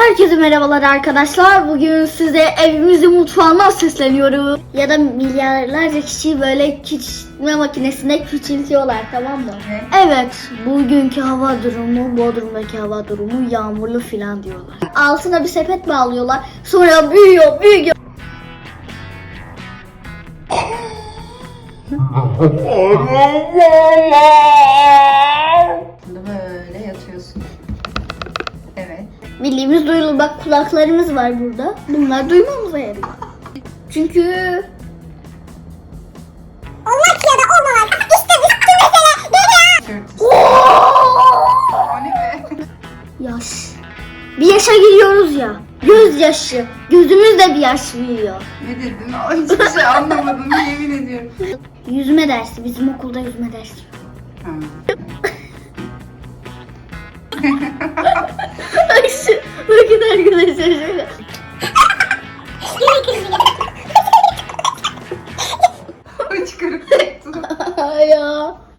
Herkese merhabalar arkadaşlar. Bugün size evimizin mutfağından sesleniyorum. Ya da milyarlarca kişi böyle küçültme makinesinde küçültüyorlar tamam mı? Evet. Bugünkü hava durumu, Bodrum'daki hava durumu yağmurlu filan diyorlar. Altına bir sepet bağlıyorlar. Sonra büyüyor, büyüyor. Bildiğimiz duyulur. Bak kulaklarımız var burada. Bunlar duymamıza yarıyor. Çünkü Olmak ya da olmamak. İşte bütün mesele ne be? yaş. Bir yaşa giriyoruz ya. Gözyaşı. Gözümüz de bir yaş büyüyor. Ne dedin? Ay, Hiçbir şey anlamadım yemin ediyorum. Yüzme dersi. Bizim okulda yüzme dersi. Ha. 哎呀。